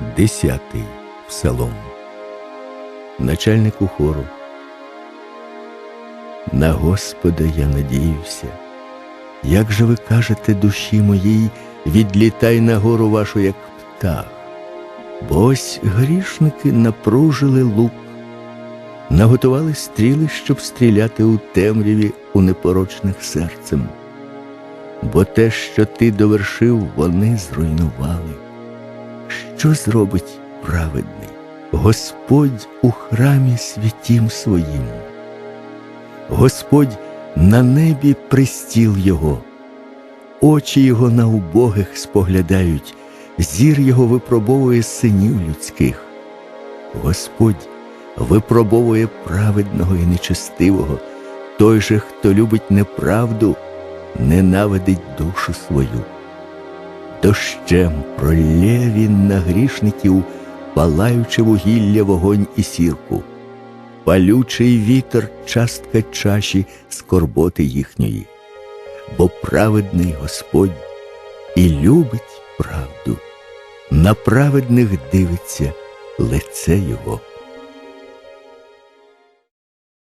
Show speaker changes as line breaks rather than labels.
Десятий псалом. Начальнику хору. На Господа я надіюся. Як же ви кажете душі моїй, відлітай на гору вашу, як птах. Бо ось грішники напружили лук, наготували стріли, щоб стріляти у темряві у непорочних серцем. Бо те, що ти довершив, вони зруйнували. Що зробить праведний? Господь у храмі святім своїм. Господь на небі пристіл його, очі його на убогих споглядають, зір його випробовує синів людських. Господь випробовує праведного і нечестивого, той же, хто любить неправду, ненавидить душу свою. Дощем пролє він на грішників, палаючи вугілля, вогонь і сірку, палючий вітер частка чаші скорботи їхньої, бо праведний Господь і любить правду, на праведних дивиться лице Його.